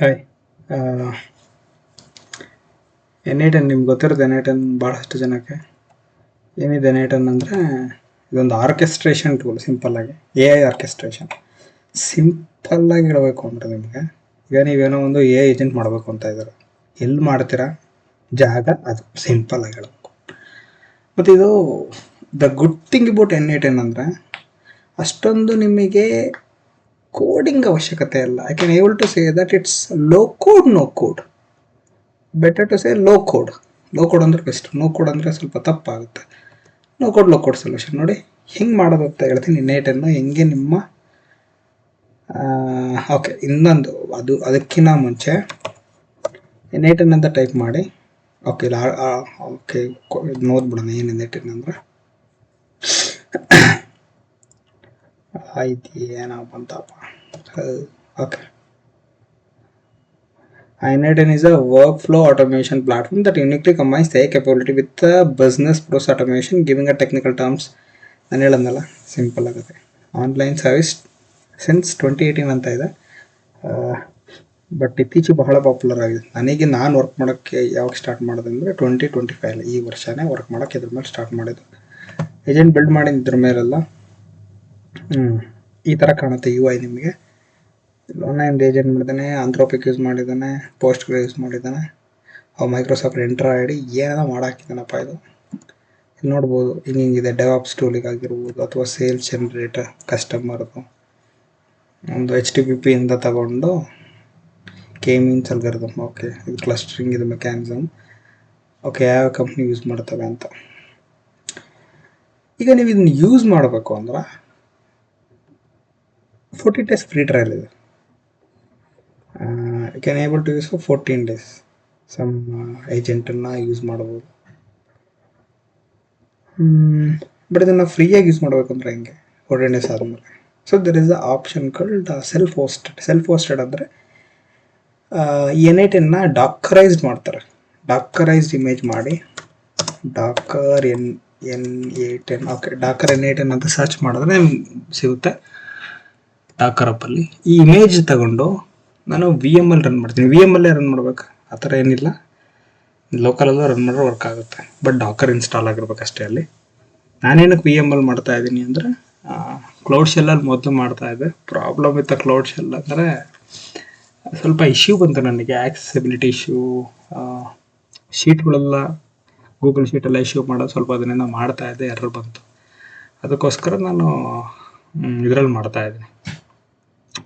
Hi N eight N ten ನಿಮ್ಗೆ ಗೊತ್ತಿರೋದು N eight N ten ಭಾಳಷ್ಟು ಜನಕ್ಕೆ. ಏನಿದೆ ಎನ್ ಐಟನ್ ಟೆನ್ ಅಂದರೆ ಇದೊಂದು ಆರ್ಕೆಸ್ಟ್ರೇಷನ್ ಟೂಲ್ ಸಿಂಪಲ್ಲಾಗಿ ಎ ಐ ಆರ್ಕೆಸ್ಟ್ರೇಷನ್ ಸಿಂಪಲ್ಲಾಗಿ ಇಡಬೇಕು ಅಂದ್ರೆ ನಿಮಗೆ, ಈಗ ನೀವೇನೋ ಒಂದು ಎ ಏಜೆಂಟ್ ಮಾಡಬೇಕು ಅಂತ ಇದ್ದಾರೆ. ಎಲ್ಲಿ ಮಾಡ್ತೀರಾ? ಜಾಗ ಅದು ಸಿಂಪಲ್ಲಾಗಿ ಹೇಳಬೇಕು. ಮತ್ತು ಇದು ದ ಗುಡ್ ಥಿಂಗ್ ಅಬೌಟ್ ಎನ್ ಐ ಟೆನ್ ಅಂದರೆ, ಅಷ್ಟೊಂದು ನಿಮಗೆ ಕೋಡಿಂಗ್ ಅವಶ್ಯಕತೆ ಇಲ್ಲ I can able to say that it's low code no code better to say low code low code ಅಂದರೆ ಬೆಸ್ಟ್ ನೋ ಕೋಡ್ ಅಂದರೆ ಸ್ವಲ್ಪ ತಪ್ಪಾಗುತ್ತೆ. No code low code solution ನೋಡಿ, ಹೆಂಗೆ ಮಾಡೋದು ಅಂತ ಹೇಳ್ತೀನಿ. ನೇಟನ್ನು ಹೆಂಗೆ ನಿಮ್ಮ ಓಕೆ ಇನ್ನೊಂದು, ಅದು ಅದಕ್ಕಿಂತ ಮುಂಚೆ ನೇಟನ್ ಅಂತ ಟೈಪ್ ಮಾಡಿ. ಓಕೆ ಇಲ್ಲ ಓಕೆ ಇದು ಓದ್ಬಿಡೋಣ ಏನು ನೇಟನ್ ಅಂದರೆ. ಆಯ್ತು ಏನೋ ಬಂತಪ್ಪ. Okay iNetN is a workflow automation platform that uniquely combines the capability with the business process automation, giving a technical terms. ನಾನು ಹೇಳಂದಲ್ಲ ಸಿಂಪಲ್ ಆಗುತ್ತೆ. Online service since twenty eighteen ಅಂತ ಇದೆ. ಬಟ್ ಇತ್ತೀಚೆಗೆ ಬಹಳ ಪಾಪ್ಯುಲರ್ ಆಗಿದೆ. ನನಗೆ ನಾನು ವರ್ಕ್ ಮಾಡೋಕ್ಕೆ ಯಾವಾಗ ಸ್ಟಾರ್ಟ್ ಮಾಡಿದೆ ಅಂದರೆ ಟ್ವೆಂಟಿ ಟ್ವೆಂಟಿ ಫೈವ್ ಈ ವರ್ಷನೇ ವರ್ಕ್ ಮಾಡೋಕ್ಕೆ ಇದ್ರ ಮೇಲೆ ಸ್ಟಾರ್ಟ್ ಮಾಡಿದ್ದು. ಏಜೆಂಟ್ ಬಿಲ್ಡ್ ಮಾಡಿದ ಇದ್ರ ಮೇಲೆಲ್ಲ. ಈ ಥರ ಕಾಣುತ್ತೆ ಯು ಐ ನಿಮಗೆ. ಆನ್ಲೈನ್ ಏಜೆಂಟ್ ಮಾಡಿದ್ದಾನೆ ಆಂಥ್ರೋಪಿಕ್ ಯೂಸ್ ಮಾಡಿದ್ದಾನೆ ಪೋಸ್ಟ್ ಯೂಸ್ ಮಾಡಿದ್ದಾನೆ ಅವು ಮೈಕ್ರೋಸಾಫ್ಟ್ ಎಂಟ್ರ್ ಐಡಿ ಏನೇನೋ ಮಾಡಾಕಿದ್ದಾನಪ್ಪ ಇದು. ಇಲ್ಲಿ ನೋಡ್ಬೋದು, ಹಿಂಗೆ ಹಿಂಗಿದೆ ಡೆವಾಪ್ಸ್ ಟೂಲಿಗಾಗಿರ್ಬೋದು ಅಥವಾ ಸೇಲ್ಸ್ ಜನರೇಟರ್ ಕಸ್ಟಮರ್ದು ಒಂದು ಎಚ್ ಟಿ ಪಿ ಪಿಯಿಂದ ತಗೊಂಡು ಕೆ ಮೀನ್ಸ್ ಓಕೆ ಇದು ಕ್ಲಸ್ಟ್ರಿಂಗ್ ಇದು ಮೆಕ್ಯಾನಿಸಮ್ ಓಕೆ ಯಾವ ಕಂಪ್ನಿ ಯೂಸ್ ಮಾಡ್ತವೆ ಅಂತ. ಈಗ ನೀವು ಇದನ್ನ ಯೂಸ್ ಮಾಡಬೇಕು ಅಂದ್ರೆ ಫೋರ್ಟಿ ಡೇಸ್ ಫ್ರೀ ಟ್ರಯಲ್ ಇದೆ. You can able to use for fourteen days some ಏಜೆಂಟನ್ನು use ಮಾಡ್ಬೋದು ಬಟ್ ಇದನ್ನು ಫ್ರೀಯಾಗಿ ಯೂಸ್ ಮಾಡಬೇಕಂದ್ರೆ ಹೆಂಗೆ? ಫೋರ್ಟೀನ್ ಡೇಸ್ ಆದಮೇಲೆ so there is a option called self hosted self hosted ಅಂದರೆ ಎನ್ ಐ ಟೆನ್ನ ಡಾಕರೈಸ್ಡ್ ಮಾಡ್ತಾರೆ. ಡಾಕರೈಸ್ಡ್ ಇಮೇಜ್ ಮಾಡಿ ಡಾಕರ್ ಎನ್ ಎನ್ ಏ ten okay docker N A ಟೆನ್ ಅಂತ ಸರ್ಚ್ ಮಾಡಿದ್ರೆ ಸಿಗುತ್ತೆ. ಡಾಕರ್ ಅಲ್ಲಿ. ಈ ಇಮೇಜ್ ತಗೊಂಡು ನಾನು ವಿ ಎಂ ಎಲ್ ರನ್ ಮಾಡ್ತೀನಿ. ವಿ ಎಂ ಅಲ್ಲೇ ರನ್ ಮಾಡ್ಬೇಕು? ಆ ಥರ ಏನಿಲ್ಲ. ಲೋಕಲಲ್ಲೂ ರನ್ ಮಾಡಿದ್ರೆ ವರ್ಕ್ ಆಗುತ್ತೆ. ಬಟ್ ಡಾಕರ್ ಇನ್ಸ್ಟಾಲ್ ಆಗಿರ್ಬೇಕು ಅಷ್ಟೇ ಅಲ್ಲಿ. ನಾನೇನಕ್ಕೆ ವಿ ಎಂ ಎಲ್ ಮಾಡ್ತಾ ಇದ್ದೀನಿ ಅಂದರೆ ಕ್ಲೌಡ್ ಶೆಲ್ಲಲ್ಲಿ ಮೊದಲು ಮಾಡ್ತಾ ಇದ್ದೆ. ಪ್ರಾಬ್ಲಮ್ ಇತ್ತು ಕ್ಲೌಡ್ ಶೆಲ್ ಅಂದರೆ, ಸ್ವಲ್ಪ ಇಶ್ಯೂ ಬಂತು ನನಗೆ. ಆಕ್ಸೆಸಿಬಿಲಿಟಿ ಇಶ್ಯೂ ಶೀಟ್ಗಳೆಲ್ಲ ಗೂಗಲ್ ಶೀಟೆಲ್ಲ ಇಶ್ಯೂ ಮಾಡೋದು ಸ್ವಲ್ಪ ಅದನ್ನೆಲ್ಲ ಮಾಡ್ತಾ ಇದ್ದೆ. ಎರರ್ ಬಂತು. ಅದಕ್ಕೋಸ್ಕರ ನಾನು ಇದರಲ್ಲಿ ಮಾಡ್ತಾ ಇದ್ದೀನಿ.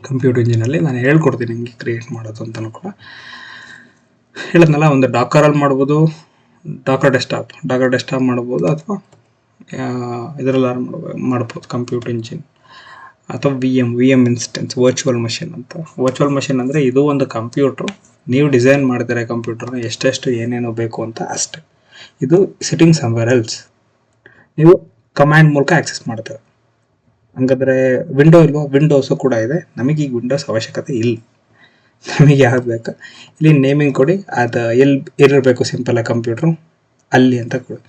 ಕಂಪ್ಯೂಟರ್ ಇಂಜಿನಲ್ಲಿ ನಾನು ಹೇಳ್ಕೊಡ್ತೀನಿ ಹಿಂಗೆ ಕ್ರಿಯೇಟ್ ಮಾಡೋದು ಅಂತಲೂ ಕೂಡ. ಹೇಳಿದ್ನಲ್ಲ, ಒಂದು ಡಾಕರಲ್ಲಿ ಮಾಡ್ಬೋದು ಡಾಕರ್ ಡೆಸ್ಟಾಪ್ ಡಾಕರ್ ಡೆಸ್ಟಾಪ್ ಮಾಡ್ಬೋದು ಅಥವಾ ಇದರಲ್ಲಿ ಮಾಡ್ಬೋದು ಮಾಡ್ಬೋದು ಕಂಪ್ಯೂಟರ್ ಇಂಜಿನ್ ಅಥವಾ V M V M instance virtual machine ಅಂತ. ವರ್ಚುವಲ್ ಮಷಿನ್ ಅಂದರೆ ಇದು ಒಂದು ಕಂಪ್ಯೂಟ್ರು ನೀವು ಡಿಸೈನ್ ಮಾಡಿದರೆ ಕಂಪ್ಯೂಟರ್ನ ಎಷ್ಟೆಷ್ಟು ಏನೇನು ಬೇಕು ಅಂತ ಅಷ್ಟೆ. ಇದು ಸಿಟ್ಟಿಂಗ್ ಸಮ್ವೇರ್ ಎಲ್ಸ್ ನೀವು ಕಮ್ಯಾಂಡ್ ಮೂಲಕ ಆಕ್ಸೆಸ್ ಮಾಡ್ತೇವೆ ಹಂಗಾದ್ರೆ ವಿಂಡೋ ಇಲ್ವಾ ವಿಂಡೋಸು ಕೂಡ ಇದೆ. ನಮಗೆ ಈಗ ವಿಂಡೋಸ್ ಅವಶ್ಯಕತೆ ಇಲ್ಲ. ನಮಗೆ ಯಾವ್ದು ಬೇಕು? ಇಲ್ಲಿ ನೇಮಿಂಗ್ ಕೊಡಿ, ಅದು ಎಲ್ಲಿ ಎಲ್ಲಿರಬೇಕು ಸಿಂಪಲ್ ಕಂಪ್ಯೂಟ್ರು ಅಲ್ಲಿ ಅಂತ ಕೊಡಿ.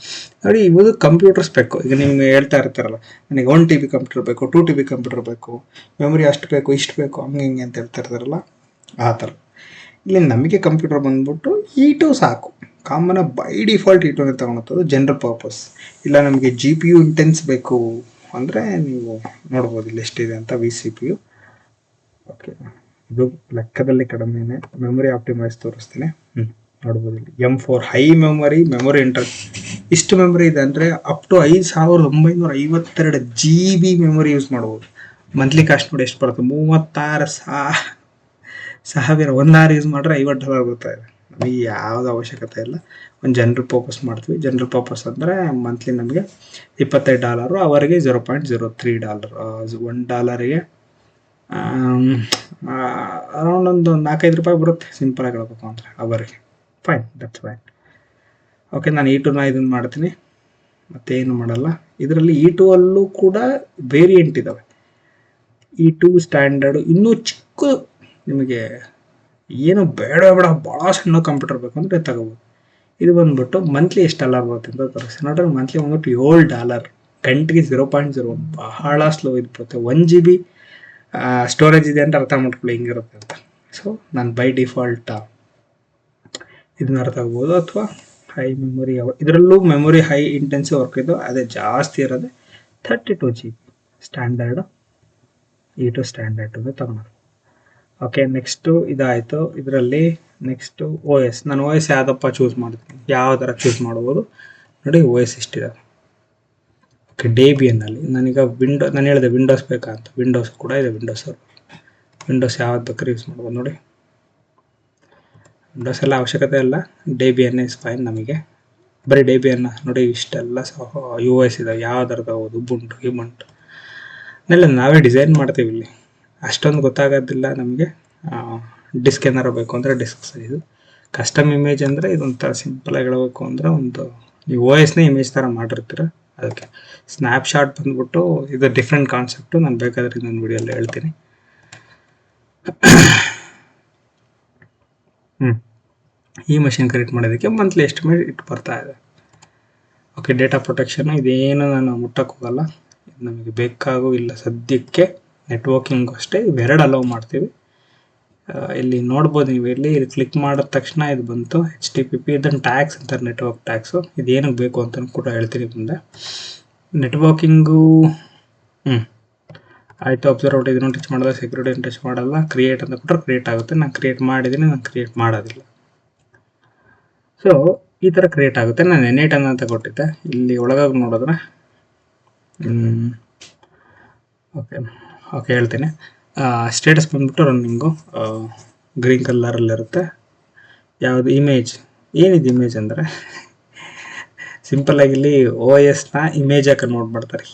ನೋಡಿ, ಇವುದು ಕಂಪ್ಯೂಟರ್ ಬೇಕು. ಈಗ ನಿಮ್ಗೆ ಹೇಳ್ತಾ ಇರ್ತಾರಲ್ಲ, ನನಗೆ ಒನ್ ಟಿ ಬಿ ಕಂಪ್ಯೂಟರ್ ಬೇಕು ಟೂ ಟಿ ಬಿ ಕಂಪ್ಯೂಟರ್ ಬೇಕು ಮೆಮೊರಿ ಅಷ್ಟು ಬೇಕು, ಇಷ್ಟು ಬೇಕು, ಹಂಗೆ ಹಿಂಗೆ ಅಂತ ಹೇಳ್ತಾ ಇರ್ತಾರಲ್ಲ, ಆ ಥರ. ಇಲ್ಲಿ ನಮಗೆ ಕಂಪ್ಯೂಟರ್ ಬಂದ್ಬಿಟ್ಟು ಈ ಟು ಸಾಕು. ಕಾಮನ್ ಬೈ ಡಿಫಾಲ್ಟ್ ಈ ಟೂನೇ ತಗೊಳತ್ತದು ಜನರಲ್ ಪರ್ಪಸ್ ಇಲ್ಲ ನಮಗೆ ಜಿ ಪಿ ಯು ಇಂಟೆನ್ಸ್ ಬೇಕು. ಅಂದರೆ ನೀವು ನೋಡ್ಬೋದು ಇಲ್ಲಿ ಎಷ್ಟಿದೆ ಅಂತ V C P U okay ಇದು ಲೆಕ್ಕದಲ್ಲಿ ಕಡಿಮೆನೆ. ಮೆಮೊರಿ ಆಪ್ಟಿಮೈಸ್ ತೋರಿಸ್ತೀನಿ. ಹ್ಞೂ ನೋಡ್ಬೋದು ಇಲ್ಲಿ. M four high memory memory inter ಇಷ್ಟು ಮೆಮೊರಿ ಇದೆ ಅಂದರೆ ಅಪ್ ಟು ಐದು ಸಾವಿರದ ಒಂಬೈನೂರ ಐವತ್ತೆರಡು ಜಿ ಬಿ ಮೆಮೊರಿ ಯೂಸ್ ಮಾಡ್ಬೋದು. ಮಂತ್ಲಿ ಕಾಸ್ಟ್ ನೋಡಿ ಎಷ್ಟು ಬರುತ್ತೆ? ಮೂವತ್ತಾರು ಸಾ ಸಾವಿರ, ಒಂದು ಆರು ಯೂಸ್ ಮಾಡಿದ್ರೆ ಐವತ್ತು ಡಾಲರ್ ಬರ್ತಾ ಇದೆ ನಮಗೆ ಯಾವುದು ಅವಶ್ಯಕತೆ ಇಲ್ಲ. ಒಂದು ಜನರಲ್ ಪರ್ಪಸ್ ಮಾಡ್ತೀವಿ. ಜನರಲ್ ಪರ್ಪಸ್ ಅಂದರೆ ಮಂತ್ಲಿ ನಮಗೆ ಇಪ್ಪತ್ತೈದು ಡಾಲರು ಅವರಿಗೆ zero point zero three dollar one ಡಾಲರಿಗೆ around ಒಂದು ನಾಲ್ಕೈದು ರೂಪಾಯಿ ಬರುತ್ತೆ. ಸಿಂಪಲಾಗಿ ಹೇಳ್ಬೇಕು ಅಂದರೆ ಅವರಿಗೆ. ಫೈನ್ ದಟ್ಸ್ ಫೈನ್ ಓಕೆ ನಾನು ಈ ಟೂನ ಇದನ್ನು ಮಾಡ್ತೀನಿ. ಮತ್ತೇನು ಮಾಡಲ್ಲ. ಇದರಲ್ಲಿ ಈ ಟೂ ಅಲ್ಲೂ ಕೂಡ ವೇರಿಯಂಟ್ ಇದ್ದಾವೆ ಈ ಟೂ ಸ್ಟ್ಯಾಂಡರ್ಡು ಇನ್ನೂ ಚಿಕ್ಕ, ನಿಮಗೆ ಏನು ಬೇಡ ಬೇಡ ಭಾಳ ಸಣ್ಣ ಕಂಪ್ಯೂಟರ್ ಬೇಕು ಅಂದರೆ ತಗೋಬೋದು. ಇದು ಬಂದ್ಬಿಟ್ಟು ಮಂತ್ಲಿ ಎಷ್ಟು ಡಾಲರ್ ಬರುತ್ತೆ ಅಂತ ತೋರಿಸಿ ನೋಡ್ರಿ ಮಂತ್ಲಿ ಬಂದ್ಬಿಟ್ಟು ಏಳು ಡಾಲರ್ ಗಂಟೆಗೆ ಜೀರೋ ಪಾಯಿಂಟ್ ಜೀರೋ ಬಹಳ ಸ್ಲೋ ಇದು ಬರುತ್ತೆ ಒನ್ ಜಿ ಬಿ ಸ್ಟೋರೇಜ್ ಇದೆ ಅಂತ ಅರ್ಥ ಮಾಡ್ಕೊಳ್ಳಿ, ಹಿಂಗಿರುತ್ತೆ ಅಂತ. ಸೊ ನಾನು ಬೈ ಡಿಫಾಲ್ಟ್ ಇದನ್ನ ಅರ್ಥ ಆಗ್ಬೋದು. ಅಥವಾ ಹೈ ಮೆಮೊರಿ ಇದರಲ್ಲೂ ಮೆಮೊರಿ ಹೈ ಇಂಟೆನ್ಸಿವ್ ವರ್ಕ್ ಇದು, ಅದೇ ಜಾಸ್ತಿ ಇರೋದೆ thirty two G B standard E two standard ತಗೊಂಡು. ಓಕೆ ನೆಕ್ಸ್ಟು ಇದಾಯಿತು. ಇದರಲ್ಲಿ ನೆಕ್ಸ್ಟು ಓ ಎಸ್ ನಾನು ಓ ಎಸ್ ಯಾವುದಪ್ಪ ಚೂಸ್ ಮಾಡ್ತೀನಿ? ಯಾವ ಥರ ಚೂಸ್ ಮಾಡ್ಬೋದು? ನೋಡಿ ಓ ಎಸ್ ಇಷ್ಟಿದೆ ಓಕೆ ಡೇಬಿಯನ್ನಲ್ಲಿ ನನಗೆ ವಿಂಡೋ ನಾನು ಹೇಳಿದೆ ವಿಂಡೋಸ್ ಬೇಕಾ ಅಂತ ವಿಂಡೋಸ್ ಕೂಡ ಇದೆ ವಿಂಡೋಸ್ ವಿಂಡೋಸ್ ಯಾವ್ದು ಬೇಕಾದ್ರೆ ಯೂಸ್ ಮಾಡ್ಬೋದು, ನೋಡಿ. ವಿಂಡೋಸ್ ಎಲ್ಲ ಅವಶ್ಯಕತೆ ಇಲ್ಲ. ಡೇಬಿಯನ್ ಇಸ್ ಫೈನ್ ನಮಗೆ. ಬರೀ ಡೇಬಿಯನ್ನ ನೋಡಿ, ಇಷ್ಟೆಲ್ಲ ಸಹ ಯು ಎಸ್ ಇದಾವೆ ಯಾವ ಥರದ ತಗೋದು ಬುಂಟು ಗಿಬಂಟು ನೆಲ್ಲ ನಾವೇ ಡಿಸೈನ್ ಮಾಡ್ತೀವಿ ಇಲ್ಲಿ. ಅಷ್ಟೊಂದು ಗೊತ್ತಾಗೋದಿಲ್ಲ ನಮಗೆ. ಡಿಸ್ಕ್ ಏನಾರು ಬೇಕು ಅಂದರೆ ಡಿಸ್ಕ್ ಸೈಜು ಕಸ್ಟಮ್ ಇಮೇಜ್ ಅಂದರೆ ಇದೊಂಥರ ಸಿಂಪಲಾಗಿ ಹೇಳಬೇಕು ಅಂದರೆ ಒಂದು ನೀವು ಓ ಎಸ್ನೇ ಇಮೇಜ್ ಥರ ಮಾಡಿರ್ತೀರ ಅದಕ್ಕೆ. ಸ್ನ್ಯಾಪ್ಶಾಟ್ ಬಂದ್ಬಿಟ್ಟು ಇದು ಡಿಫ್ರೆಂಟ್ ಕಾನ್ಸೆಪ್ಟು ನಾನು ಬೇಕಾದ್ರೆ ಇನ್ನೊಂದು ವಿಡಿಯೋಲ್ಲಿ ಹೇಳ್ತೀನಿ. ಹ್ಞೂ ಈ ಮಷಿನ್ ಕ್ರಿಯೇಟ್ ಮಾಡೋದಕ್ಕೆ ಮಂತ್ಲಿ ಎಸ್ಟಿಮೇಟ್ ಇಟ್ಟು ಬರ್ತಾ ಇದೆ. ಓಕೆ ಡೇಟಾ ಪ್ರೊಟೆಕ್ಷನ್ ಇದೇನು ನಾನು ಮುಟ್ಟಕ್ಕೆ ಹೋಗಲ್ಲ. ನಮಗೆ ಬೇಕಾಗೋ ಇಲ್ಲ. ಸದ್ಯಕ್ಕೆ ನೆಟ್ವರ್ಕಿಂಗ್ ಅಷ್ಟೇ. ಇವೆರಡು ಅಲೌ ಮಾಡ್ತೀವಿ. ಇಲ್ಲಿ ನೋಡ್ಬೋದು ನೀವು. ಇಲ್ಲಿ ಇಲ್ಲಿ ಕ್ಲಿಕ್ ಮಾಡಿದ ತಕ್ಷಣ ಇದು ಬಂತು. ಎಚ್ ಟಿ ಪಿ ಪಿ ಇದನ್ನು ಟ್ಯಾಕ್ಸ್ ಅಂತಾರೆ ನೆಟ್ವರ್ಕ್ ಟ್ಯಾಕ್ಸು ಇದೇನಕ್ಕೆ ಬೇಕು ಅಂತ ಕೂಡ ಹೇಳ್ತೀನಿ ಮುಂದೆ. ನೆಟ್ವರ್ಕಿಂಗು ಹ್ಞೂ ಆಯಿತು ಅಬ್ಸರ್ವ್ ಇದನ್ನು ಟಚ್ ಮಾಡಲ್ಲ ಸೆಕ್ಯೂರಿಟಿ ಟಚ್ ಮಾಡಲ್ಲ. ಕ್ರಿಯೇಟ್ ಅಂತ ಕೊಟ್ಟರೆ ಕ್ರಿಯೇಟ್ ಆಗುತ್ತೆ. ನಾನು ಕ್ರಿಯೇಟ್ ಮಾಡಿದ್ದೀನಿ, ನಾನು ಕ್ರಿಯೇಟ್ ಮಾಡೋದಿಲ್ಲ. ಸೊ ಈ ಥರ ಕ್ರಿಯೇಟ್ ಆಗುತ್ತೆ. ನಾನು ಎನೇಟ್ ಅಂತ ಕೊಟ್ಟಿದ್ದೆ. ಇಲ್ಲಿ ಒಳಗಾಗಿ ನೋಡಿದ್ರೆ ಓಕೆ ಓಕೆ ಹೇಳ್ತೀನಿ. ಸ್ಟೇಟಸ್ ಬಂದ್ಬಿಟ್ಟು ರನ್ನಿಂಗು ಗ್ರೀನ್ ಕಲರಲ್ಲಿರುತ್ತೆ ಯಾವುದು ಇಮೇಜ್ ಏನಿದೆ ಇಮೇಜ್ ಅಂದರೆ? ಸಿಂಪಲ್ಲಾಗಿ ಇಲ್ಲಿ ಓ ಎಸ್ನ ಇಮೇಜ್ ಹಾಕಿ ಕನ್ವರ್ಟ್ ಮಾಡ್ತಾರೆ.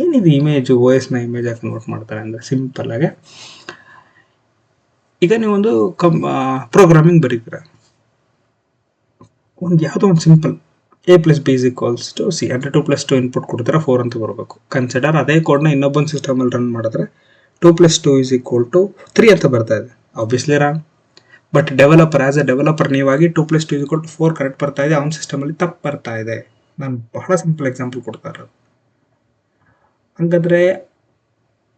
ಏನಿದು ಇಮೇಜು ಓ ಎಸ್ನ ಇಮೇಜಾಗಿ ಕನ್ವರ್ಟ್ ಮಾಡ್ತಾರೆ ಅಂದರೆ ಸಿಂಪಲ್ಲಾಗೆ ಈಗ ನೀವೊಂದು ಕಮ್ ಪ್ರೋಗ್ರಾಮಿಂಗ್ ಬರೀತೀರ? ಒಂದು ಯಾವುದೋ ಒಂದು simple A plus B equals to C ಅಂದರೆ ಟು ಪ್ಲಸ್ ಟು ಇನ್ಪುಟ್ ಕೊಡ್ತೀರಾ ಫೋರ್ ಅಂತ ಬರಬೇಕು. ಕನ್ಸಿಡರ್ ಅದೇ ಕೋಡ್ನ ಇನ್ನೊಬ್ಬೊಂದು ಸಿಸ್ಟಮಲ್ಲಿ ರನ್ ಮಾಡಿದ್ರೆ two plus two is equal to three ಅಂತ ಬರ್ತಾ ಇದೆ. Obviously wrong but developer as a developer ನೀವಾಗಿ two plus two equal to four correct ಬರ್ತಾ ಇದೆ. ಅವ್ನ ಸಿಸ್ಟಮಲ್ಲಿ ತಪ್ಪು ಬರ್ತಾ ಇದೆ. ನಾನು ಬಹಳ ಸಿಂಪಲ್ ಎಕ್ಸಾಂಪಲ್ ಕೊಡ್ತಾ ಇರೋದು. ಹಂಗಂದ್ರೆ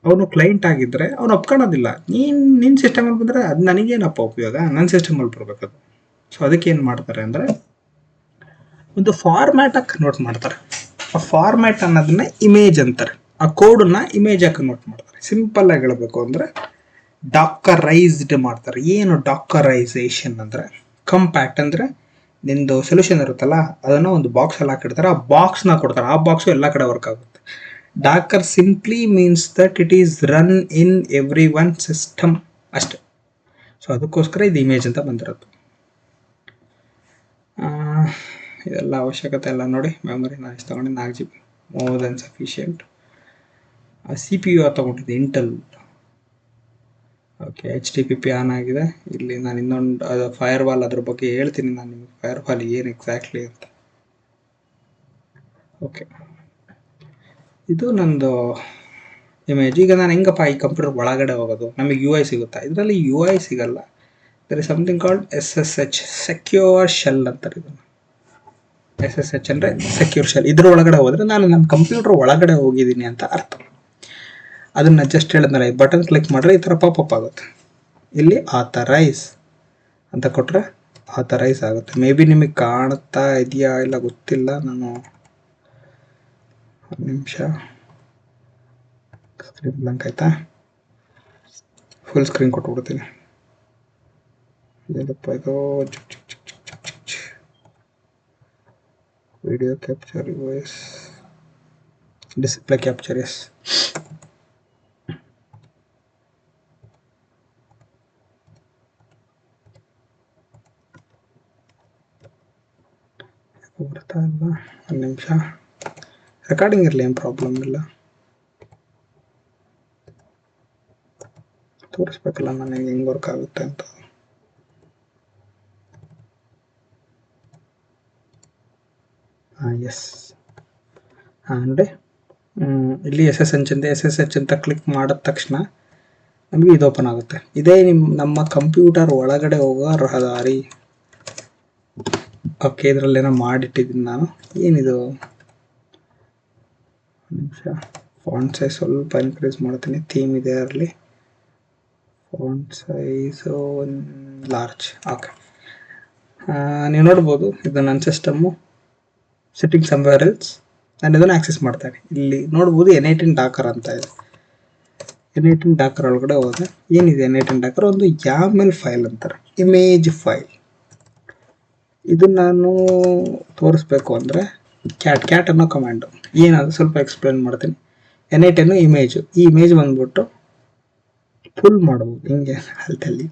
ಅವನು ಕ್ಲೈಂಟ್ ಆಗಿದ್ದರೆ ಅವ್ನು ಒಪ್ಕೊಳ್ಳೋದಿಲ್ಲ ನೀನು ನಿನ್ನ ಸಿಸ್ಟಮಲ್ಲಿ ಬಂದರೆ ಅದು ನನಗೇನಪ್ಪ ಉಪಯೋಗ? ನನ್ನ ಸಿಸ್ಟಮಲ್ಲಿ ಬರಬೇಕದು ಸೊ ಅದಕ್ಕೆ ಏನು ಮಾಡ್ತಾರೆ ಅಂದರೆ ಒಂದು ಫಾರ್ಮ್ಯಾಟಾಗಿ ಕನ್ವರ್ಟ್ ಮಾಡ್ತಾರೆ. ಆ ಫಾರ್ಮ್ಯಾಟ್ ಅನ್ನೋದನ್ನ ಇಮೇಜ್ ಅಂತಾರೆ. ಆ ಕೋಡನ್ನ ಇಮೇಜಾಗಿ ಕನ್ವರ್ಟ್ ಮಾಡ್ತಾರೆ. ಸಿಂಪಲ್ ಆಗಿ ಹೇಳಬೇಕು ಅಂದರೆ ಡಾಕರೈಸ್ಡ್ ಮಾಡ್ತಾರೆ. ಏನು ಡಾಕರೈಸೇಷನ್ ಅಂದರೆ? ಕಂಪ್ಯಾಕ್ಟ್ ಅಂದರೆ ನಿಂದು ಸೊಲ್ಯೂಷನ್ ಇರುತ್ತಲ್ಲ, ಅದನ್ನು ಒಂದು ಬಾಕ್ಸಲ್ಲಿ ಹಾಕಿಡ್ತಾರೆ. ಆ ಬಾಕ್ಸ್ನ ಕೊಡ್ತಾರೆ. ಆ ಬಾಕ್ಸು ಎಲ್ಲ ಕಡೆ ವರ್ಕ್ ಆಗುತ್ತೆ. Docker simply means that it is run in every one system ಅಷ್ಟೆ. ಸೊ ಅದಕ್ಕೋಸ್ಕರ ಇದು ಇಮೇಜ್ ಅಂತ ಬಂದಿರೋದು ಇದೆಲ್ಲ ಅವಶ್ಯಕತೆ ಎಲ್ಲ ನೋಡಿ. ಮೆಮೊರಿ ನಾನು ಇಷ್ಟು ತೊಗೊಂಡು ನಾಲ್ಕು G B more than sufficient C P U ತಗೊಂಡಿದ್ದೆ Intel okay H T P P on ಆಗಿದೆ. ಇಲ್ಲಿ ನಾನು ಇನ್ನೊಂದು, ಅದು ಫೈರ್ ವಾಲ್ ಅದ್ರ ಬಗ್ಗೆ ಹೇಳ್ತೀನಿ ನಾನು ನಿಮಗೆ. ಫೈರ್ ವಾಲ್ ಏನು ಎಕ್ಸಾಕ್ಟ್ಲಿ ಅಂತ. ಓಕೆ ಇದು ನಂದು ಇಮೇಜ್ ಈಗ ನಾನು ಹೆಂಗಪ್ಪ ಈ ಕಂಪ್ಯೂಟರ್ ಒಳಗಡೆ ಹೋಗೋದು? ನಮಗೆ ಯು ಐ ಸಿಗುತ್ತಾ? ಇದರಲ್ಲಿ ಯು ಐ ಸಿಗಲ್ಲ. There something called S S H secure shell ಅಂತಾರೆ ಇದನ್ನು. ಎಸ್ ಎಸ್ ಎಚ್ ಅಂದರೆ ಸೆಕ್ಯೂರ್ ಶೆಲ್ ಇದ್ರ ಒಳಗಡೆ ಹೋದರೆ ನಾನು ನನ್ನ ಕಂಪ್ಯೂಟರ್ ಒಳಗಡೆ ಹೋಗಿದ್ದೀನಿ ಅಂತ ಅರ್ಥ. ಅದನ್ನು ಜಸ್ಟ್ ಹೇಳಿದ್ನಲ್ಲ, ಈ ಬಟನ್ ಕ್ಲಿಕ್ ಮಾಡಿದ್ರೆ ಈ ಥರ ಪಾಪಪ್ ಆಗುತ್ತೆ. ಇಲ್ಲಿ ಆಥರೈಸ್ ಅಂತ ಕೊಟ್ಟರೆ ಆಥರೈಸ್ ಆಗುತ್ತೆ. ಮೇ ಬಿ ನಿಮಗೆ ಕಾಣುತ್ತಾ ಇದೆಯಾ ಇಲ್ಲ ಗೊತ್ತಿಲ್ಲ ನಾನು. ಒಂದು ನಿಮಿಷ. ಸ್ಕ್ರೀನ್ ಬ್ಲಾಂಕ್ ಆಯ್ತಾ? ಫುಲ್ ಸ್ಕ್ರೀನ್ ಕೊಟ್ಬಿಡ್ತೀನಿ. ಏನಪ್ಪ ಇದು. Video capture voice display capture S ಬರ್ತಾ ಇಲ್ಲ ಒಂದು ನಿಮಿಷ. ರೆಕಾರ್ಡಿಂಗ್ ಇರಲಿ, ಏನು ಪ್ರಾಬ್ಲಮ್ ಇಲ್ಲ. ತೋರಿಸ್ಬೇಕಲ್ಲ ನನಗೆ ಹೆಂಗೆ ವರ್ಕ್ ಆಗುತ್ತೆ ಅಂತ. ಹಾಂ ಎಸ್ ಹಾಂ ಇಲ್ಲಿ ಎಸ್ ಎಸ್ ಎಚ್ ಅಂತ ಎಸ್ ಎಸ್ ಎಚ್ ಅಂತ ಕ್ಲಿಕ್ ಮಾಡಿದ ತಕ್ಷಣ ನಮಗೆ ಇದು ಓಪನ್ ಆಗುತ್ತೆ. ಇದೇ ನಿಮ್ಮ ನಮ್ಮ ಕಂಪ್ಯೂಟರ್ ಒಳಗಡೆ ಹೋಗೋ ರಹದಾರಿ. ಓಕೆ, ಇದರಲ್ಲೇನೋ ಮಾಡಿಟ್ಟಿದ್ದೀನಿ ನಾನು. ಏನಿದು? ನಿಮಿಷ. ಫಾಂಟ್ ಸೈಜ್ ಸ್ವಲ್ಪ ಇನ್ಕ್ರೀಸ್ ಮಾಡ್ತೀನಿ. ಥೀಮ್ ಇದೆ ಅದರಲ್ಲಿ. ಫಾಂಟ್ ಸೈಜು ಲಾರ್ಜ್ ಓಕೆ ನೀವು ನೋಡ್ಬೋದು, ಇದು ನನ್ನ ಸಿಸ್ಟಮ್ಮು ಸಿಟ್ಟಿಂಗ್ ಸಮ್ವೇರ್ ಎಲ್ಸ್ ನಾನು ಇದನ್ನು ಆಕ್ಸೆಸ್ ಮಾಡ್ತೇನೆ ಇಲ್ಲಿ ನೋಡ್ಬೋದು ಎನ್ ಏಯ್ಟೀನ್ ಡಾಕರ್ ಅಂತ ಇದೆ. ಎನ್ ಏಯ್ಟೀನ್ ಡಾಕರ್ ಒಳಗಡೆ ಹೋದೆ. ಏನಿದೆ ಎನ್ ಏಯ್ಟೀನ್ ಡಾಕರ್ ಒಂದು ಯಾಮೆಲ್ ಫೈಲ್ ಅಂತಾರೆ. ಇಮೇಜ್ ಫೈಲ್ ಇದು ನಾನು ತೋರಿಸ್ಬೇಕು ಅಂದರೆ ಕ್ಯಾಟ್ ಕ್ಯಾಟ್ ಅನ್ನೋ ಕಮಾಂಡು ಏನಾದರೂ ಸ್ವಲ್ಪ ಎಕ್ಸ್ಪ್ಲೇನ್ ಮಾಡ್ತೀನಿ. ಎನ್ ಏಯ್ಟನ್ನು ಇಮೇಜು ಈ ಇಮೇಜ್ ಬಂದ್ಬಿಟ್ಟು ಫುಲ್ ಮಾಡ್ಬೋದು. ಹಿಂಗೆ ಹಲ್ತಲ್ಲಿ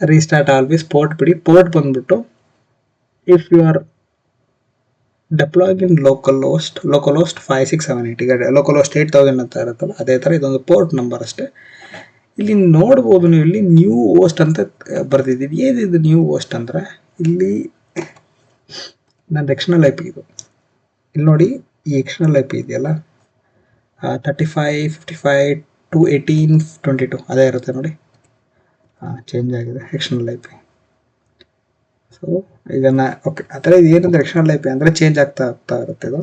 ರೀಸ್ಟಾರ್ಟ್ ಆಲ್ವೇಸ್ ಪೋರ್ಟ್ ಬಿಡಿ. ಪೋರ್ಟ್ ಬಂದ್ಬಿಟ್ಟು if you are deployed in localhost localhost five six seven eight ಈಗ ಲೋಕಲ್ ಹೋಸ್ಟ್ ಏಟ್ ತೌಸಂಡ್ ಅಂತ ಇರುತ್ತಲ್ಲ, ಅದೇ ಥರ ಇದೊಂದು ಪೋರ್ಟ್ ನಂಬರ್ ಅಷ್ಟೇ. ಇಲ್ಲಿ ನೋಡ್ಬೋದು ನೀವು, ಇಲ್ಲಿ ನ್ಯೂ ಹೋಸ್ಟ್ ಅಂತ ಬರೆದಿದ್ದೀವಿ. ಏನಿದು ನ್ಯೂ ಹೋಸ್ಟ್ ಅಂದರೆ ಇಲ್ಲಿ ನನ್ನ ಎಕ್ಸ್ಟರ್ನಲ್ ಐ ಪಿ ಇದು. ಇಲ್ಲಿ ನೋಡಿ, ಈ ಎಕ್ಸ್ಟರ್ನಲ್ ಐ ಪಿ ಇದೆಯಲ್ಲ? Thirty five fifty five two eighteen twenty two ಅದೇ ಇರುತ್ತೆ ನೋಡಿ. ಹಾಂ ಚೇಂಜ್ ಆಗಿದೆ ಎಕ್ಸ್ಟರ್ನಲ್ ಐ ಪಿ ಸೊ ಈಗ ನಾ ಓಕೆ ಆ ಥರ ಇದು ಏನಂದ್ರೆ ಎಕ್ಸ್ಟರ್ನಲ್ ಐ ಪಿ ಅಂದರೆ ಚೇಂಜ್ ಆಗ್ತಾ ಆಗ್ತಾ ಇರುತ್ತೆ ಇದು.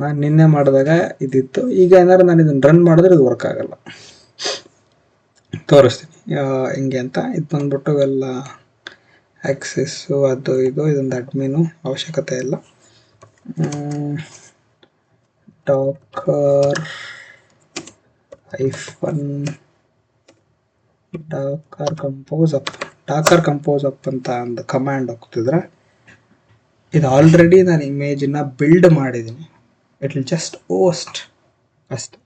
ನಾನು ನಿನ್ನೆ ಮಾಡಿದಾಗ ಇದಿತ್ತು. ಈಗ ಏನಾದ್ರು ನಾನು ಇದನ್ನು ರನ್ ಮಾಡಿದ್ರೆ ಇದು ವರ್ಕ್ ಆಗಲ್ಲ. ತೋರಿಸ್ತೀನಿ. ಹೆಂಗೆ ಅಂತ. ಇದು ಬಂದ್ಬಿಟ್ಟು ಎಲ್ಲ ಆಕ್ಸೆಸ್ಸು ಅದು ಇದು, ಇದೊಂದು ಅಡ್ಮಿನು ಅವಶ್ಯಕತೆ ಇಲ್ಲ. Docker hyphen Docker compose up Docker compose up ಅಂತ ಒಂದು ಕಮಾಂಡ್ ಹೋಗ್ತಿದ್ರೆ ಇದು ಆಲ್ರೆಡಿ ನಾನು ಇಮೇಜನ್ನ ಬಿಲ್ಡ್ ಮಾಡಿದ್ದೀನಿ ಇಟ್ ವಿಲ್ ಜಸ್ಟ್ ಓಸ್ಟ್ ಅಷ್ಟೆ.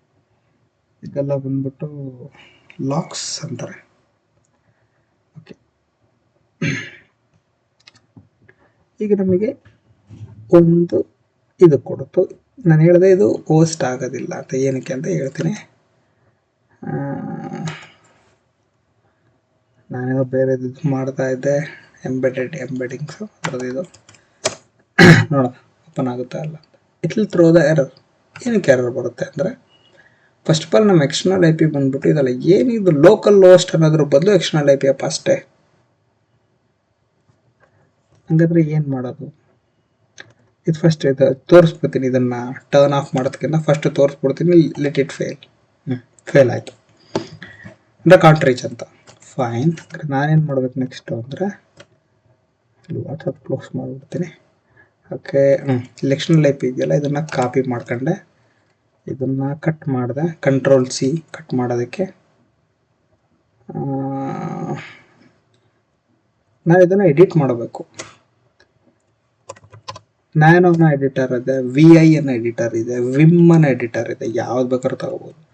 ಇದೆಲ್ಲ ಬಂದ್ಬಿಟ್ಟು ಲಾಕ್ಸ್ ಅಂತಾರೆ. ಓಕೆ ಈಗ ನಮಗೆ ಒಂದು ಇದು ಕೊಡ್ತು ನಾನು ಹೇಳಿದೆ ಇದು ಓಸ್ಟ್ ಆಗೋದಿಲ್ಲ ಅಂತ ಏನಕ್ಕೆ ಅಂತ ಹೇಳ್ತೀನಿ. ನಾನೇನೋ ಬೇರೆ ಇದು ಮಾಡ್ತಾ ಇದ್ದೆ. ಎಂಬೆಡೆಡ್ ಎಂಬೆಡಿಂಗ್ಸು ಅದ್ರದ್ದು ಇದು. ನೋಡೋಣ ಓಪನ್ ಆಗುತ್ತಾ ಅಲ್ಲ it will throw the error ಏನಕ್ಕೆ ಎರರ್ ಬರುತ್ತೆ ಅಂದರೆ ಫಸ್ಟ್ ಆಫ್ ಆಲ್ ನಮ್ಮ ಎಕ್ಸ್ಟರ್ನಲ್ ಐ ಪಿ ಬಂದ್ಬಿಟ್ಟು ಇದೆಲ್ಲ ಏನಿದು ಲೋಕಲ್ ಲೋಸ್ಟ್ ಅನ್ನೋದ್ರ ಬದಲು ಎಕ್ಸ್ಟರ್ನಲ್ ಐ ಪಿ ಅಪ್ ಅಷ್ಟೇ ಹಂಗಾದ್ರೆ ಏನು ಮಾಡೋದು? ಇದು ಫಸ್ಟ್ ಇದು ತೋರಿಸ್ಬಿಡ್ತೀನಿ ಇದನ್ನು ಟರ್ನ್ ಆಫ್ ಮಾಡೋದಕ್ಕಿಂತ ಫಸ್ಟ್ ತೋರಿಸ್ಬಿಡ್ತೀನಿ ಲೆಟ್ ಇಟ್ ಫೇಲ್ ಹ್ಞೂ ಫೇಲ್ ಆಯಿತು. ಅಂದರೆ ಕಾಂಟ್ ರೀಚ್ ಅಂತ. ಫೈನ್ ನಾನೇನು ಮಾಡ್ಬೇಕು ನೆಕ್ಸ್ಟು ಅಂದರೆ ಇಲ್ಲಿ ವಾಟ್ಸಪ್ ಕ್ಲೋಸ್ ಮಾಡಿಬಿಡ್ತೀನಿ. ಓಕೆ ಹ್ಞೂ ಲೆಕ್ಷನ್ ಲೈಫ್ ಇದೆಯಲ್ಲ, ಇದನ್ನು ಕಾಪಿ ಮಾಡ್ಕೊಂಡೆ. ಇದನ್ನು ಕಟ್ ಮಾಡಿದೆ ಕಂಟ್ರೋಲ್ ಸಿ ಕಟ್ ಮಾಡೋದಕ್ಕೆ. ನಾವು ಇದನ್ನು ಎಡಿಟ್ ಮಾಡಬೇಕು. ನ್ಯಾನೋನ ಎಡಿಟರ್ ಇದೆ ವಿ ಐ ಅನ್ನೋ ಎಡಿಟರ್ ಇದೆ ವಿಮ್ ಅನ್ನೋ ಎಡಿಟರ್ ಇದೆ, ಯಾವ್ದು ಬೇಕಾದ್ರೂ ತಗೋಬೋದು.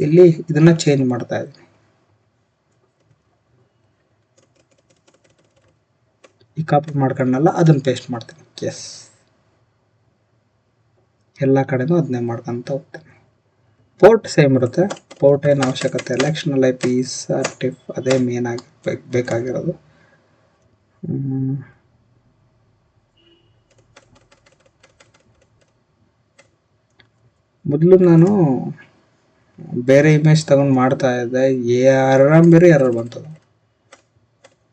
ಇಲ್ಲಿ ಇದನ್ನ ಚೇಂಜ್ ಮಾಡ್ತಾ ಇದ್ದೀನಿ. ಈ ಕಾಪಿ ಮಾಡ್ಕೊಂಡಲ್ಲ ಅದನ್ನ ಪೇಸ್ಟ್ ಮಾಡ್ತೀನಿ. ಎಸ್ ಎಲ್ಲ ಕಡೆನೂ ಅದನ್ನೇ ಮಾಡ್ಕೊಂತ ಹೋಗ್ತೀನಿ. ಪೋರ್ಟ್ ಸೇಮ್ ಇರುತ್ತೆ. ಪೋರ್ಟ್ ಏನು ಅವಶ್ಯಕತೆ ಇಲ್ಲ. ಎಕ್ಸ್ಟರ್ನಲ್ ಐ ಪಿ ಟಿಫ್ ಅದೇ ಮೇನ್ ಆಗಿ ಬೇಕ್- ಬೇಕಾಗಿರೋದು ಮೊದಲು ನಾನು ಬೇರೆ ಇಮೇಜ್ ತಗೊಂಡು ಮಾಡ್ತಾ ಇದ್ದೆ. ಆರಾಮ್ ಬೇರೆ ಯಾರು ಬಂತು.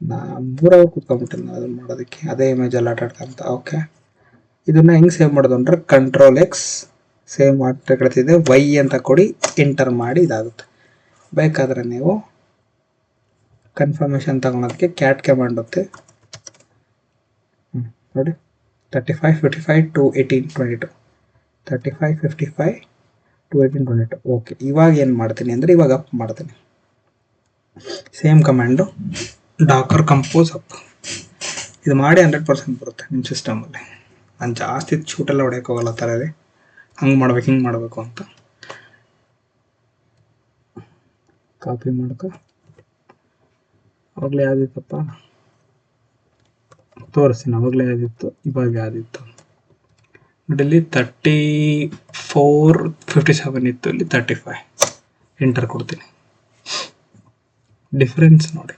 ನಾ ಮೂರ್ ಅವರ್ ಕೂತ್ಕೊಂಡ್ಬಿಟ್ಟಿನಿ ಅದನ್ನ ಮಾಡೋದಕ್ಕೆ. ಅದೇ ಇಮೇಜ್ ಎಲ್ಲ ಆಟ ಓಕೆ ಇದನ್ನ ಹೆಂಗ್ ಸೇವ್ ಮಾಡೋದು ಅಂದ್ರೆ ಕಂಟ್ರೋಲ್ ಎಕ್ಸ್ ಸೇವ್ ಮಾಡ್ತಿದೆ ವೈ ಅಂತ ಕೊಡಿ ಎಂಟರ್ ಮಾಡಿ ಇದಾಗುತ್ತೆ. ಬೇಕಾದ್ರೆ ನೀವು ಕನ್ಫರ್ಮೇಷನ್ ತಗೊಳೋದಕ್ಕೆ ಕ್ಯಾಟ್ ಕಮಾಂಡ್ ಹೊತ್ತೆ ನೋಡಿ. Thirty five fifty five two eighteen twenty two thirty five fifty five two eighteen twenty two okay ಇವಾಗ ಏನು ಮಾಡ್ತೀನಿ ಅಂದರೆ ಇವಾಗ ಅಪ್ ಮಾಡ್ತೀನಿ. Same command Docker compose up ಇದು ಮಾಡಿ ಹಂಡ್ರೆಡ್ ಪರ್ಸೆಂಟ್ ಬರುತ್ತೆ ನಿಮ್ಮ ಸಿಸ್ಟಮಲ್ಲಿ ನಾನು ಜಾಸ್ತಿ ಚೂಟೆಲ್ಲ ಹೊಡೆಯೋಕೆ ಹೋಗಲ್ಲ ಥರ ಇದೆ ಹಂಗೆ ಮಾಡ್ಬೇಕು, ಹಿಂಗೆ ಮಾಡಬೇಕು ಅಂತ. ಕಾಪಿ ಮಾಡ್ಕೊ. ಅವಾಗಲೇ ಯಾವ್ದಿತ್ತಪ್ಪ? ತೋರಿಸ್ತೀನಿ, ಅವಾಗಲೇ ಯಾವ್ದಿತ್ತು? ಇವಾಗ ಯಾವ್ದಿತ್ತು? ಇಲ್ಲಿ ತರ್ಟಿ ಫೋರ್ ಫಿಫ್ಟಿ ಸೆವೆನ್ ಇತ್ತು ಇಲ್ಲಿ ತರ್ಟಿ ಫೈವ್ ಎಂಟರ್ ಕೊಡ್ತೀನಿ. ಡಿಫ್ರೆನ್ಸ್ ನೋಡಿ.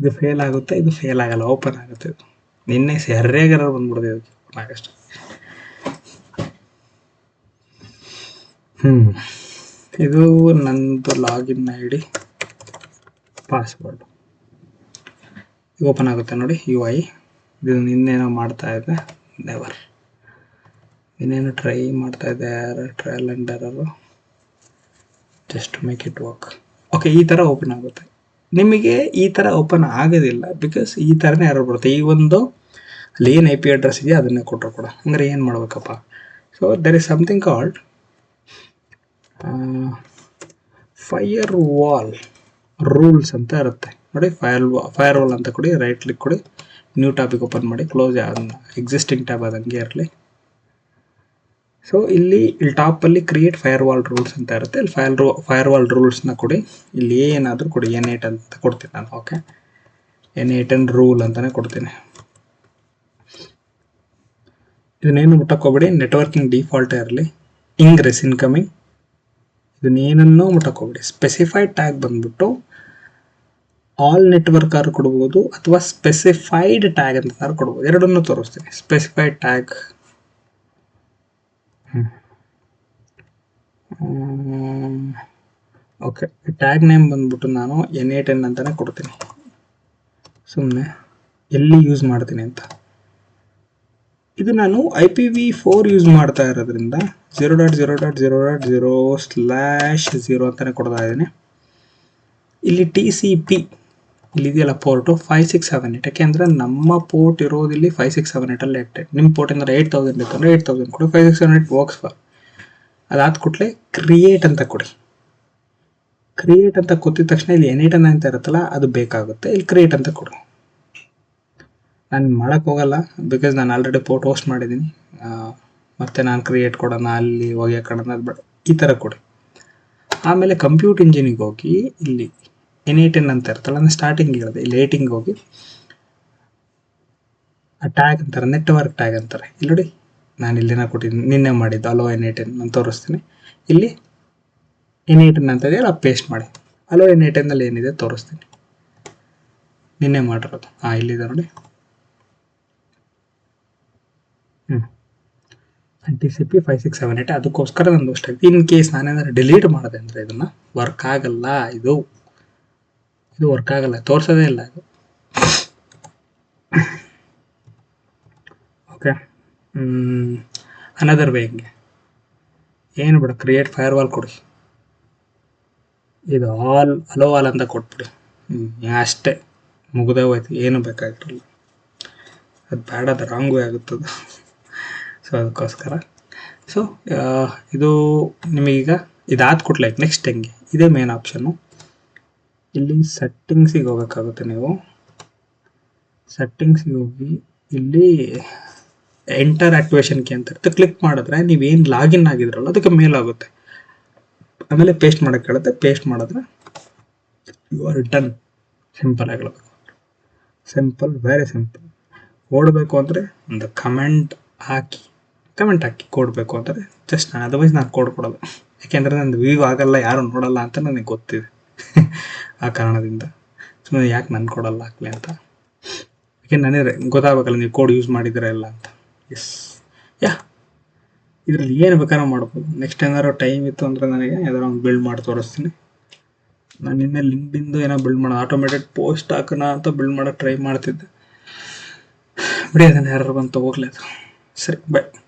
ಇದು ಫೇಲ್ ಆಗುತ್ತೆ, ಇದು ಫೇಲ್ ಆಗಲ್ಲ ಓಪನ್ ಆಗುತ್ತೆ ಇದು. ನಿನ್ನೆ ಸರಿಯಾಗಾರ ಬಂದ್ಬಿಡ್ದೆ ಇದು ಓಪನ್ ಆಗಷ್ಟು ಹ್ಞೂ ಇದು ನಂದು login I D password open ಆಗುತ್ತೆ ನೋಡಿ ಯು ಐ ಇದು ಇನ್ನೇನೋ ಮಾಡ್ತಾ ಇದ್ದೆ. ನೆವರ್ ಇನ್ನೇನು ಟ್ರೈ ಮಾಡ್ತಾ ಇದ್ದೆ trial and error just make it work okay ಈ ಥರ ಓಪನ್ ಆಗುತ್ತೆ. ನಿಮಗೆ ಈ ಥರ ಓಪನ್ ಆಗೋದಿಲ್ಲ ಬಿಕಾಸ್ ಈ ಥರನೇ ಎರರ್ ಬರುತ್ತೆ. ಈ ಒಂದು ಅಲ್ಲಿ ಏನು ಐ ಪಿ ಅಡ್ರೆಸ್ ಇದೆಯೋ ಅದನ್ನೇ ಕೊಟ್ಟರು ಕೂಡ. ಅಂದರೆ ಏನು ಮಾಡ್ಬೇಕಪ್ಪ? So there is something called firewall rules ಅಂತ ಇರುತ್ತೆ. ನೋಡಿ ಫೈರ್ ಫೈರ್ ವಾಲ್ ಅಂತ ಕೊಡಿ ರೈಟ್ ಕ್ಲಿಕ್ ಕೊಡಿ. ನ್ಯೂ ಟಾಪಿಕ್ ಓಪನ್ ಮಾಡಿ ಕ್ಲೋಸ್ ಎಕ್ಸಿಸ್ಟಿಂಗ್ ಟ್ಯಾಬ್ ಆದಂಗೆ ಇರಲಿ. ಸೊ ಇಲ್ಲಿ ಇಲ್ಲಿ ಟಾಪಲ್ಲಿ ಕ್ರಿಯೇಟ್ ಫೈರ್ ವಾಲ್ ರೂಲ್ಸ್ ಅಂತ ಇರುತ್ತೆ. ಇಲ್ಲಿ ಫೈರ್ ಫೈರ್ ವಾಲ್ ರೂಲ್ಸ್ನ ಕೊಡಿ. ಇಲ್ಲಿ ಏನಾದರೂ ಕೊಡಿ ಎನ್ ಏಟ್ ಅಂತ ಕೊಡ್ತೀನಿ ನಾನು okay N eight N rule ಅಂತಲೇ ಕೊಡ್ತೀನಿ. ಇದನ್ನೇನು ಮುಟ್ಟಕ್ಕೋಗ್ಬೇಡಿ ನೆಟ್ವರ್ಕಿಂಗ್ ಡಿಫಾಲ್ಟ್ ಇರಲಿ. ಇಂಗ್ರೆಸ್ ಇನ್ಕಮಿಂಗ್ ಇದನ್ನೇನನ್ನೂ ಮುಟ್ಟಕ್ಕೋಗ್ಬೇಡಿ ಸ್ಪೆಸಿಫೈಡ್ ಟ್ಯಾಗ್ ಬಂದ್ಬಿಟ್ಟು ಆಲ್ ನೆಟ್ವರ್ಕ್ ಆರು ಕೊಡ್ಬೋದು ಅಥವಾ ಸ್ಪೆಸಿಫೈಡ್ ಟ್ಯಾಗ್ ಅಂತ ಕೊಡ್ಬೋದು. ಎರಡನ್ನು ತೋರಿಸ್ತೀನಿ. Specified tag okay tag name ಬಂದ್ಬಿಟ್ಟು ನಾನು ಎನ್ ಎ ಟೆನ್ ಅಂತಲೇ ಕೊಡ್ತೀನಿ. ಸುಮ್ಮನೆ ಎಲ್ಲಿ ಯೂಸ್ ಮಾಡ್ತೀನಿ ಅಂತ. ಇದು ನಾನು I P V four use ಮಾಡ್ತಾ ಇರೋದ್ರಿಂದ zero dot zero dot zero dot zero slash zero ಅಂತಲೇ ಕೊಡ್ತಾ ಇದ್ದೀನಿ. ಇಲ್ಲಿ T C P ಇಲ್ಲಿದೆಯಲ್ಲ port five six seven eight ಯಾಕೆಂದರೆ ನಮ್ಮ ಪೋರ್ಟ್ ಇರೋದಿಲ್ಲಿ ಫೈವ್ ಸಿಕ್ಸ್ ಸೆವೆನ್ ಏಟಲ್ಲಿ ಎಟ್ ನಿಮ್ಮ ಪೋರ್ಟ್ ಅಂದರೆ ಏಯ್ಟ್ ತೌಸಂಡ್ ಇತ್ತು ಅಂದರೆ ಏಯ್ಟ್ ತೌಸಂಡ್ ಕೊಡಿ. Five six seven eight works for ಅದಾದ ಕೂಡಲೇ ಕ್ರಿಯೇಟ್ ಅಂತ ಕೊಡಿ. ಕ್ರಿಯೇಟ್ ಅಂತ ಕೊತ್ತಿದ ತಕ್ಷಣ ಇಲ್ಲಿ ಎನೇಟ್ ಅಂತ ಇರುತ್ತಲ್ಲ, ಅದು ಬೇಕಾಗುತ್ತೆ. ಇಲ್ಲಿ ಕ್ರಿಯೇಟ್ ಅಂತ ಕೊಡು. ನಾನು ಮಾಡೋಕ್ಕೆ ಹೋಗಲ್ಲ ಬಿಕಾಸ್ ನಾನು ಆಲ್ರೆಡಿ ಪೋರ್ಟ್ ಹೋಸ್ಟ್ ಮಾಡಿದ್ದೀನಿ. ಮತ್ತು ಮತ್ತೆ ನಾನು ಕ್ರಿಯೇಟ್ ಕೊಡೋಣ, ಅಲ್ಲಿ ಹೋಗಿ ಹಾಕೋಣ, ಅದು ಬೇಡ. ಈ ಥರ ಕೊಡಿ. ಆಮೇಲೆ ಕಂಪ್ಯೂಟ್ ಇಂಜಿನಿಗೆ ಹೋಗಿ ಇಲ್ಲಿ ಎನ್ ಅಂತ ಇರ್ತಲ್ಲ ನಾನು ಸ್ಟಾರ್ಟಿಂಗ್ ಇರೋದು. ಇಲ್ಲಿ ಏಟಿಂಗ್ ಹೋಗಿ ಆ ಟ್ಯಾಗ್ ಅಂತಾರೆ ನೆಟ್ವರ್ಕ್ ಟ್ಯಾಗ್ ಅಂತಾರೆ. ಇಲ್ಲಿ ನೋಡಿ, ನಾನು ಇಲ್ಲಿನ ಕೊಟ್ಟಿದ್ದೀನಿ ನಿನ್ನೆ ಮಾಡಿದ್ದು ಅಲೋ ಎನ್ ಏಟ್ ಎನ್ ನಾನು ತೋರಿಸ್ತೀನಿ. ಇಲ್ಲಿ ಎನ್ ಏಟ್ ಎನ್ ಅಂತ ಇದೆಯಲ್ಲ ಪೇಸ್ಟ್ ಮಾಡಿ. ಅಲೋ ಎನ್ ಏಟ್ ಎನ್ನಲ್ಲಿ ಏನಿದೆ ತೋರಿಸ್ತೀನಿ. ನಿನ್ನೆ ಮಾಡಿರೋದು. ಹಾಂ ಇಲ್ಲಿದೆ ನೋಡಿ. ಹ್ಞೂ T C P five six seven eight ಅದಕ್ಕೋಸ್ಕರ ನಂದು ಅಷ್ಟಾಗಿ ಇನ್ ಕೇಸ್ ನಾನೇನಾದ್ರು ಡಿಲೀಟ್ ಮಾಡಿದೆ ಅಂದರೆ ಇದನ್ನು ವರ್ಕ್ ಆಗಲ್ಲ, ಇದು. ಇದು ವರ್ಕ್ ಆಗಲ್ಲ, ತೋರಿಸೋದೇ ಇಲ್ಲ ಇದು ಓಕೆ ಅನದರ್ ವೇ ಹಿಂಗೆ. ಏನು ಬಿಡು ಕ್ರಿಯೇಟ್ ಫೈರ್ ವಾಲ್ ಕೊಡಿ. ಇದು ಆಲ್ ಅಲೋ ಆಲ್ ಅಂತ ಕೊಟ್ಬಿಡಿ. ಅಷ್ಟೇ. ಮುಗ್ದೇ ಹೋಯ್ತು, ಏನು ಬೇಕಾಗಿರಲಿಲ್ಲ. ಅದು ಬೇಡ, ಅದು ರಾಂಗ್ ವೇ ಆಗುತ್ತದೆ. ಸೊ ಅದಕ್ಕೋಸ್ಕರ. ಸೊ ಇದು ನಿಮಗೀಗ ಇದಾದ ಕೊಟ್ಲೈಕ್ ನೆಕ್ಸ್ಟ್ ಹೆಂಗೆ? ಇದೇ ಮೇನ್ ಆಪ್ಷನ್ನು ಇಲ್ಲಿ ಸೆಟ್ಟಿಂಗ್ಸಿಗೆ ಹೋಗಬೇಕಾಗುತ್ತೆ ನೀವು. ಸೆಟ್ಟಿಂಗ್ಸಿಗೆ ಹೋಗಿ ಇಲ್ಲಿ ಎಂಟರ್ ಆಕ್ಟಿವೇಶನ್ ಕೀ ಅಂತ ಇರುತ್ತೆ. ಕ್ಲಿಕ್ ಮಾಡಿದ್ರೆ ನೀವೇನು ಲಾಗಿನ್ ಆಗಿದ್ರಲ್ಲ ಅದಕ್ಕೆ ಮೇಲಾಗುತ್ತೆ. ಆಮೇಲೆ ಪೇಸ್ಟ್ ಮಾಡೋಕ್ಕೆ ಹೇಳುತ್ತೆ. ಪೇಸ್ಟ್ ಮಾಡಿದ್ರೆ ಯು ಆರ್ ಡನ್ ಸಿಂಪಲ್ ಆಗಿರಬೇಕು ಸಿಂಪಲ್ ವೆರಿ ಸಿಂಪಲ್ ಓಡಬೇಕು ಅಂದರೆ ಒಂದು ಕಮೆಂಟ್ ಹಾಕಿ ಕಮೆಂಟ್ ಹಾಕಿ ಕೊಡಬೇಕು ಅಂದರೆ ಜಸ್ಟ್ ನಾನು ಅದರ್ವೈಸ್ ನಾನು ಕೋಡ್ ಕೊಡೋದು. ಯಾಕೆಂದರೆ ನಂದು ವ್ಯೂ ಆಗಲ್ಲ, ಯಾರು ನೋಡಲ್ಲ ಅಂತ ನನಗೆ ಗೊತ್ತಿದೆ. ಆ ಕಾರಣದಿಂದ. ಸುಮ್ಮನೆ ಯಾಕೆ ನಾನು ಕೊಡಲ್ಲ ಹಾಕ್ಲಿ ಅಂತ. ಯಾಕೆ ನನಗೆ ಗೊತ್ತಾಗಬೇಕಲ್ಲ ನೀವು ಕೋಡ್ ಯೂಸ್ ಮಾಡಿದ್ರೆ ಇಲ್ಲ ಅಂತ. Yes yeah. ಇದರಲ್ಲಿ ಏನು ಬೇಕಾದ್ರೂ ಮಾಡ್ಬೋದು. ನೆಕ್ಸ್ಟ್ ಏನಾದ್ರು ಟೈಮ್ ಇತ್ತು ಅಂದರೆ ನನಗೆ ಯಾವ್ದಾರು ಒಂದು ಬಿಲ್ಡ್ ಮಾಡಿ ತೋರಿಸ್ತೀನಿ. ನಾನು ನಿನ್ನೆ ಲಿಂಕ್ಡಿಂದು ಏನೋ ಬಿಲ್ಡ್ ಮಾಡೋ ಆಟೋಮೇಟೆಡ್ ಪೋಸ್ಟ್ ಹಾಕೋಣ ಅಂತ ಬಿಲ್ಡ್ ಮಾಡೋಕ್ಕೆ ಟ್ರೈ ಮಾಡ್ತಿದ್ದೆ. ಬಿಡಿ ಅದನ್ನು ಯಾರು ಹೋಗ್ಲಿ ಅದು. ಸರಿ ಬಾಯ್